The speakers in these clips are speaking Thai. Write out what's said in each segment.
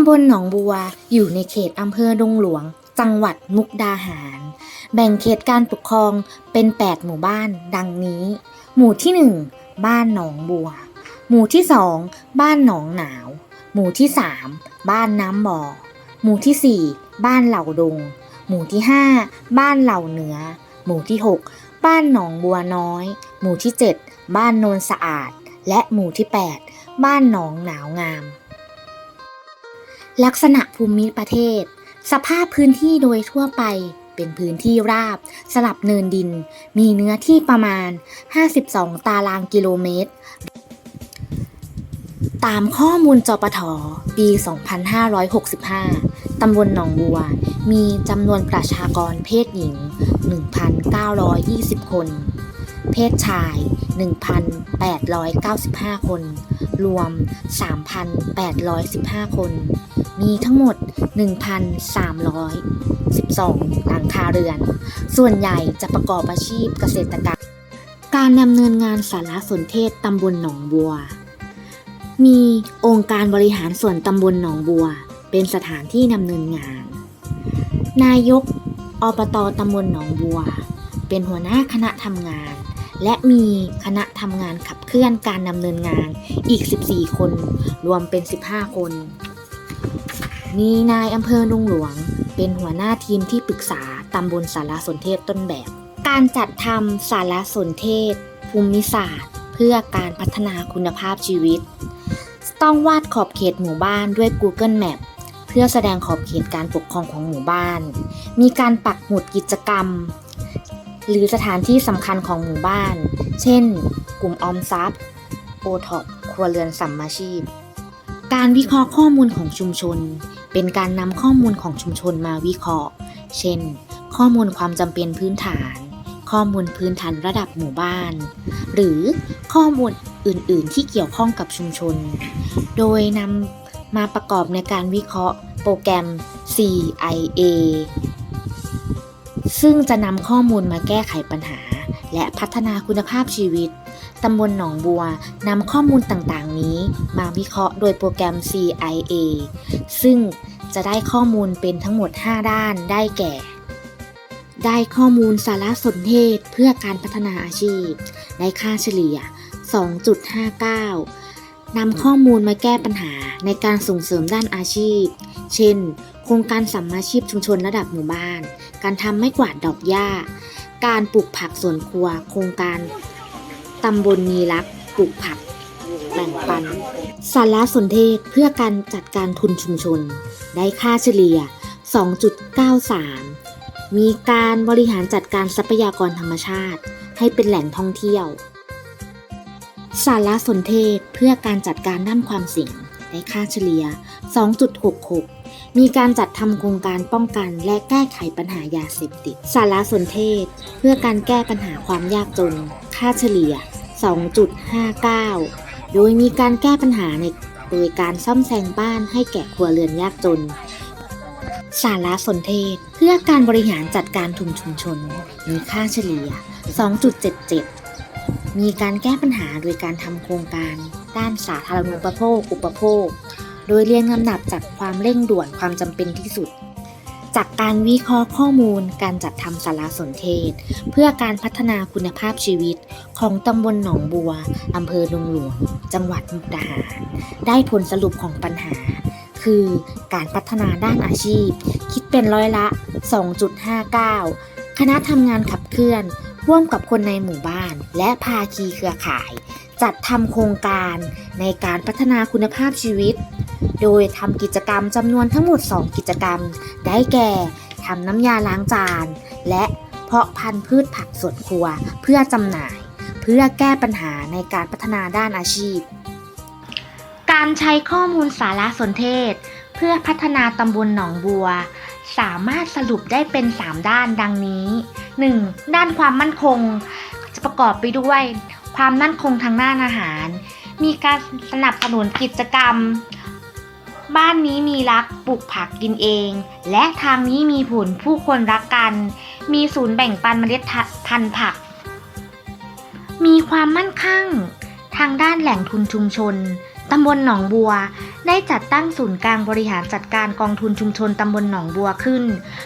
ำบลหนองบัว อยู่ในเขตอำเภอดงหลวง จังหวัดมุกดาหาร แบ่งเขตการปกครองเป็น 8 หมู่บ้าน ดังนี้ หมู่ที่ 1 บ้านหนองบัว หมู่ที่ 2 บ้านหนองหนาว หมู่ที่ 3 บ้านน้ำบ่อ หมู่ที่ 4 บ้านเหล่าดง หมู่ที่ 5 บ้านเหล่าเหนือ หมู่ที่ 6 บ้านหนองบัวน้อย หมู่ที่ 7 บ้านโนนสะอาด และหมู่ที่ 8 บ้านหนองหนาวงาม ลักษณะภูมิประเทศ สภาพพื้นที่โดยทั่วไปเป็นพื้นที่ราบ สลับเนินดิน มีเนื้อที่ประมาณ 52 ตารางกิโลเมตร ตามข้อมูลจปทปี 2565 ตำบลหนองบัว มีจำนวนประชากรเพศหญิง 1,920 คน เพศชาย 1,895 คน รวม 3,815 คน มีทั้งหมด 1,312 หลังคาเรือน ส่วนใหญ่จะประกอบอาชีพเกษตรกรรม การดำเนินงานสารสนเทศตำบลหนองบัว มีองค์การบริหารส่วนตำบลหนองบัว เป็นสถานที่ดำเนินงาน นายกอบตตำบลหนองบัว เป็นหัวหน้าคณะทำงานและมีคณะทำงานขับเคลื่อนการดำเนินงานอีก 14 คน รวมเป็น 15 คน มีนายอำเภอดงหลวง เป็นหัวหน้าทีมที่ปรึกษาตำบลสารสนเทศต้นแบบ การจัดทำสารสนเทศ ภูมิศาสตร์ เพื่อการพัฒนาคุณภาพชีวิต ต้องวาดขอบเขตหมู่บ้านด้วย Google Map เพื่อแสดงขอบเขตการปกครองของหมู่บ้าน มีการปักหมุดกิจกรรม หรือสถานที่สำคัญของหมู่บ้าน เช่น กลุ่มออมทรัพย์โอท็อปครัวเรือนสัมมาชีพ การวิเคราะห์ข้อมูลของชุมชน เป็นการนำข้อมูลของชุมชนมาวิเคราะห์ เช่น ข้อมูลความจำเป็นพื้นฐาน ข้อมูลพื้นฐานระดับหมู่บ้าน หรือข้อมูลอื่น ๆ ที่เกี่ยวข้องกับชุมชน โดยนำมาประกอบในการวิเคราะห์ โปรแกรม CIA ซึ่งจะนำข้อมูลมาแก้ไขปัญหา และพัฒนาคุณภาพชีวิต ตำบลหนองบัวนำข้อมูลต่างๆ นี้ มาวิเคราะห์โดยโปรแกรม CIA ซึ่งจะได้ข้อมูลเป็นทั้งหมด 5 ด้านได้แก่ ได้ข้อมูลสารสนเทศเพื่อการพัฒนาอาชีพ ได้ค่าเฉลี่ย 2.59 นำข้อมูลมาแก้ปัญหาในการส่งเสริมด้านอาชีพ เช่น โครงการสัมมาชีพชุมชนระดับหมู่บ้าน การทำไม้กวาดดอกหญ้า การปลูกผักสวนครัว โครงการ ตำบลมีรักปลูกผัก แบ่งปัน สารสนเทศเพื่อการจัดการทุนชุมชน ได้ค่าเฉลี่ย 2.93 มีการบริหารจัดการทรัพยากรธรรมชาติ ให้เป็นแหล่งท่องเที่ยว สารสนเทศเพื่อการจัดการด้านความเสี่ยงได้ค่าเฉลี่ย 2.66 มีการจัดทำโครงการป้องกันและแก้ไขปัญหายาเสพติด สารสนเทศ เพื่อการแก้ปัญหาความยากจน ค่าเฉลี่ย 2.59 โดยมีการแก้ปัญหาในโดยการซ่อมแซมบ้านให้แก่ครัวเรือนยากจน สารสนเทศ เพื่อการบริหารจัดการทุนชุมชน มีค่าเฉลี่ย 2.77 มีการแก้ปัญหาโดยการทำโครงการ ด้านสาธารณูปโภค อุปโภค โดยเรียงลำดับจากความเร่งด่วนความจำเป็นที่สุด จากการวิเคราะห์ข้อมูลการจัดทำสารสนเทศ เพื่อการพัฒนาคุณภาพชีวิตของตำบลหนองบัวอำเภอดงหลวง จังหวัดมุกดาหารได้ผลสรุปของปัญหา คือการพัฒนาด้านอาชีพ คิดเป็นร้อยละ 2.59 คณะทำงานขับเคลื่อนร่วมกับคนในหมู่บ้าน และภาคีเครือข่าย จัดทำโครงการในการพัฒนาคุณภาพชีวิต โดยทำกิจกรรมจำนวนทั้งหมด 2 กิจกรรม ได้แก่ทำน้ำยาล้างจาน และเพาะพันธุ์พืชผักสวนครัวเพื่อจำหน่าย เพื่อแก้ปัญหาในการพัฒนาด้านอาชีพ การใช้ข้อมูลสารสนเทศ เพื่อพัฒนาตำบลหนองบัว สามารถสรุปได้เป็น 3 ด้านดังนี้ 1. ด้านความมั่นคง จะประกอบไปด้วย ความมั่นคงทางด้านอาหาร มีการสนับสนุนกิจกรรม บ้านนี้มีรักปลูกผักกินเอง และทางนี้มีผลผู้คนรักกัน มีศูนย์แบ่งปันเมล็ดพันธุ์ผัก มีความมั่นคงทางด้านแหล่งทุนชุมชน ตำบลหนองบัว ได้จัดตั้งศูนย์กลางบริหารจัดการกองทุนชุมชนตำบลหนองบัวขึ้น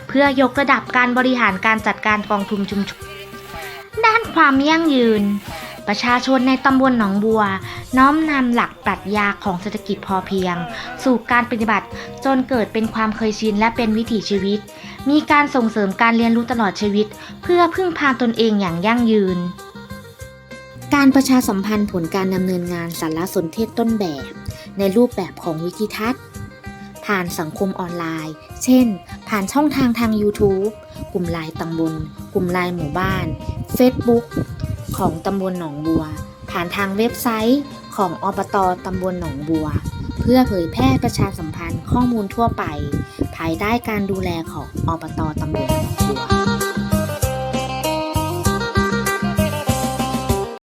เพื่อยกระดับการบริหารการจัดการกองทุนชุมชน ด้านความยั่งยืน ประชาชนในตำบลหนองบัว น้อมนำหลักปรัชญาของเศรษฐกิจพอเพียง สู่การปฏิบัติจนเกิดเป็นความเคยชินและเป็นวิถีชีวิต มีการส่งเสริมการเรียนรู้ตลอดชีวิต เพื่อพึ่งพาตนเองอย่างยั่งยืน การประชาสัมพันธ์ผลการดำเนินงานสารสนเทศต้นแบบ ในรูปแบบของวิธีทัศน์ ผ่านสังคมออนไลน์ เช่น ผ่านช่องทางทาง YouTube กลุ่มไลน์ตำบล กลุ่มไลน์หมู่บ้าน Facebook ของตำบลหนองบัว ผ่านทางเว็บไซต์ของอบตตำบลหนองบัว เพื่อเผยแพร่ประชาสัมพันธ์ข้อมูลทั่วไป ภายใต้การดูแลของอบตตำบลหนองบัว